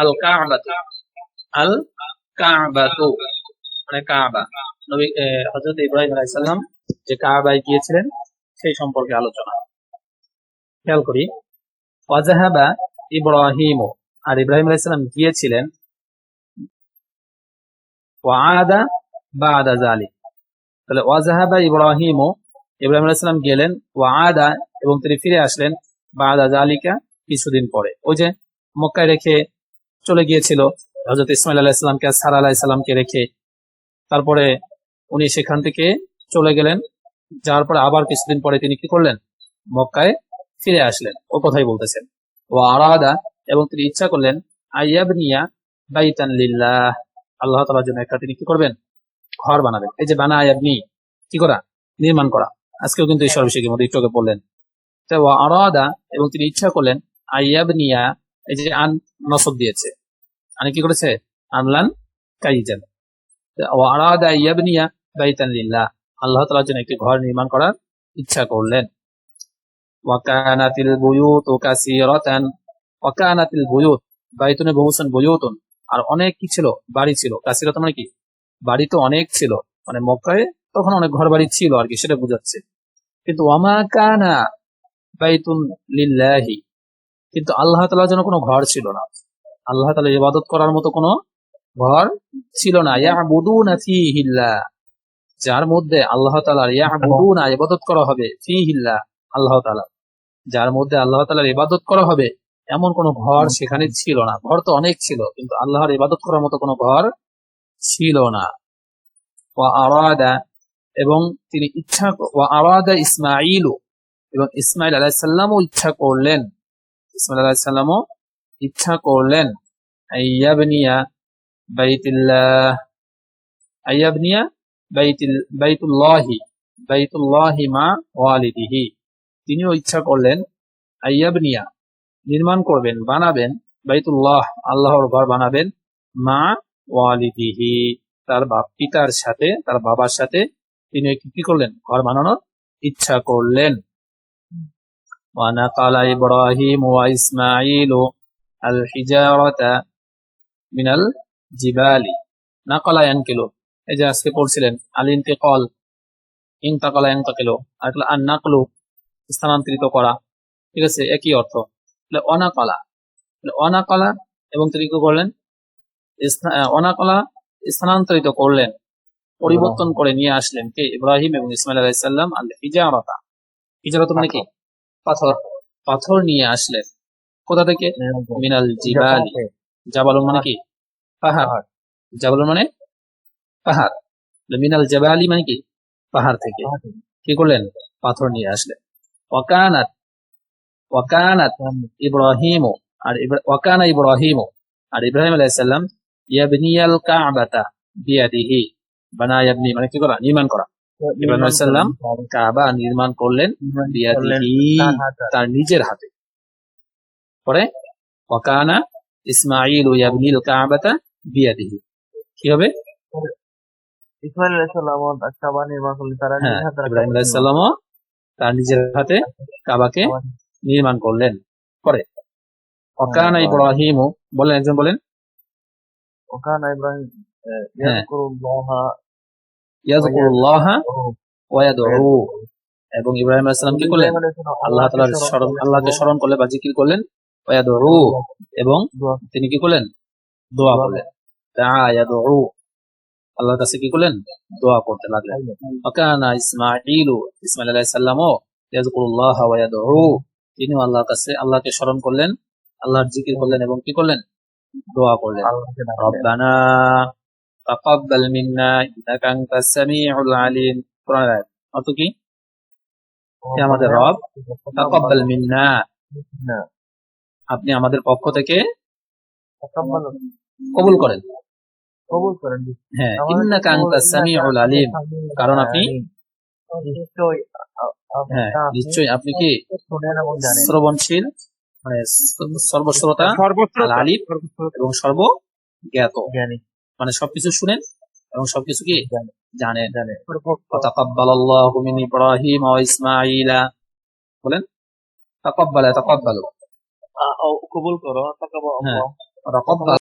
আল কাবাতু আল কাবাতু মানে কাবা। নবী হযরত ইব্রাহিম আলাইহিস সালাম যে কাবায় গিয়েছিলেন, সেই সম্পর্কে আলোচনা। খেয়াল করি। ওয়াজাহাবা ইব্রাহিম, আর ইব্রাহিম আলাইহিস সালাম গিয়েছিলেন ওয়াদা বাদা জালিক তাহলে ওয়াজাহাবা ইব্রাহিম ইব্রাহিম আলাইহিস সালাম গেলেন ওয়াদা এবং তিনি ফিরে আসলেন বাদা জালিকা কিছুদিন পরে। ওই যে মক্কায় রেখে চলে গিয়েছিল। হজরত ইসমাইল আলাহিসামকে আর সারা আলাহিসাল্লামকে রেখে তারপরে উনি সেখান থেকে চলে গেলেন। যাওয়ার পরে আবার কিছুদিন পরে তিনি কি করলেন? মক্কায় ফিরে আসলেন ও কথাই বলতেছেন। ও আরাদা এবং তিনি ইচ্ছা করলেন, আইয়াবনিয়া বাইতান লিল্লাহ। আল্লাহ তালার জন্য একটা তিনি কি করবেন? ঘর বানাবেন। এই যে বানা আয়াবনি কি করা? নির্মাণ করা। আজকেও কিন্তু ঈশ্বর অভিষেকের মধ্যে একটু আগে বললেন। আরাদা এবং তিনি ইচ্ছা করলেন, আইয়াবনিয়া, এই যে আন নসব দিয়েছে। আনি কি করেছে? আনলান কাইজান। আরাদা আইয়াবনিয়া বাইতান লিল্লাহ। আল্লাহ তালার জন্য একটি ঘর নির্মাণ করার ইচ্ছা করলেন। ওয়াকানাতিল বুয়ুত কাসিরাতান। বুয়ুত বুয়ুতুন। আর অনেক কি ছিল? বাড়ি ছিল। কাসিরাত মানে কি? বাড়ি তো অনেক ছিল। মানে মক্কায় তখন অনেক ঘর বাড়ি ছিল আর কি, সেটা বোঝাচ্ছে। কিন্তু ওয়ামা কানা বাইতুন লিল্লাহি। কিন্তু আল্লাহ তালার জন্য কোনো ঘর ছিল না। আল্লাহ তালা ইবাদত করার মতো কোনো ঘর ছিল না। ইয়া বুদুনা ফিহিল্লাহ। যার মধ্যে আল্লাহ তালার বুদুনা ইবাদত করা হবে, ফিহিল্লাহ, আল্লাহ তালা যার মধ্যে আল্লাহ তালার ইবাদত করা হবে, এমন কোন ঘর সেখানে ছিল না। ঘর তো অনেক ছিল, কিন্তু আল্লাহর ইবাদত করার মতো কোনো ঘর ছিল না। ওয়া এবং তিনি ইচ্ছা ওয়া আরাদা ইসমাইলু এবং ইসমাইল আলাহিসাল্লামও ইচ্ছা করলেন। ইসমাইল আলাহিসাল্লামও ইচ্ছা করলেন আইয়াবনিয়া বাইতুল্লাহ বাইতুল, বাইতুল্লাহি বাইতুল্লাহি মা ওয়ালিদিহি। তিনিও ইচ্ছা করলেন আয়াবনিয়া নির্মাণ করবেন, বানাবেন বাইতুল্লাহ, আল্লাহর ঘর বানাবেন মা ওয়ালিদিহি। তার বাপ, পিতার সাথে, তার বাবার সাথে তিনি কি কি করলেন? ঘর বানানোর ইচ্ছা করলেন। ওয়ানা কালা ইব্রাহিম ওয়া ইসমাইল আল মিনাল জিবালি নাকলা এই যে আজকে পড়ছিলেন আল ইন্তেকল ইংতাকলা আর আর নাকলু স্থানান্তরিত করা। ঠিক আছে একই অর্থ। অনাকলা অনাকলা এবং তিনি কি করলেন? অনাকলা স্থানান্তরিত করলেন পরিবর্তন করে নিয়ে আসলেন কে? ইব্রাহিম এবং ইসমাইল আলাহিসাল্লাম আল্লাহ হিজারতা হিজারত মানে কি? পাথর পাথর নিয়ে আসলেন। কোথা থেকে? মিনাল জিবালি। জাবালুন মানে কি? পাহাড়। জাবালুন মানে? পাহাড়। মিনাল জাবালি মানে কি? পাহাড় থেকে। কি করলেন? পাথর নিয়ে আসলেন। ওয়াকানাত। ওয়াকানাত ইব্রাহিম। আর ওয়াকানা ইব্রাহিম। আর ইব্রাহিম আলাইহিস ইয়াবনিয়াল কাবাতা বিয়াদিহি। বানা ইয়াবনি মানে কি করা? নির্মাণ করা। ইব্রাহিম আলাইহিস সালাম কাবা নির্মাণ করলেন বিয়াদিহি তার নিজের হাতে। পরে ওয়াকানা ইসমাঈল ইয়াবনিল কাবাতা বিয়াদিহি। কি হবে? ইসমাইল হ্যাঁ আলাইহিস সালামও তার নিজের হাতে কাবাকে নির্মাণ করলেন। পরে ওকানা ইব্রাহিম বলেন একজন বলেন। ওকানা ইব্রাহিম হ্যাঁ। ওয়া ইয়াদউ এবং ইব্রাহিম আলাইহিস সালাম কি করলেন? আল্লাহ তাআলার স্মরণ আল্লাহকে স্মরণ করলেন বা জিকির করলেন। এবং তিনি কি করলেন? দোয়া করলেন। আল্লাহর কাছে কি করলেন? দোয়া করতে লাগলেন। ওকানা ইসমাঈলু ইসমাঈল আলাইহিস সালামও ইয়াযকুরুল্লাহ ওয়া তিনিও আল্লাহর কাছে আল্লাহকে স্মরণ করলেন আল্লাহর জিকির করলেন এবং কি করলেন? দোয়া করলেন। রব্বানা তাকাব্বাল মিন্না ইন্নাকা আনতাস সামিউল আলিম। কোরআনের আয়াত। অর্থ কি? হে আমাদের রব তাকাব্বাল মিন্না। আপনি আমাদের পক্ষ থেকে কবুল করেন। হ্যাঁ, কারণ আপনি হ্যাঁ নিশ্চয়ই আপনি কি শ্রবণশীল মানে সর্বশ্রোতা আলিম এবং সর্ব জ্ঞাত মানে সবকিছু শুনেন এবং সবকিছু কি জানেন। তাকাব্বালাল্লাহু মিন ইব্রাহিম ওয়া ইসমাঈলা। বলেন? তাকাব্বালা তাকাব্বালু। কবুল করো। রকব্বা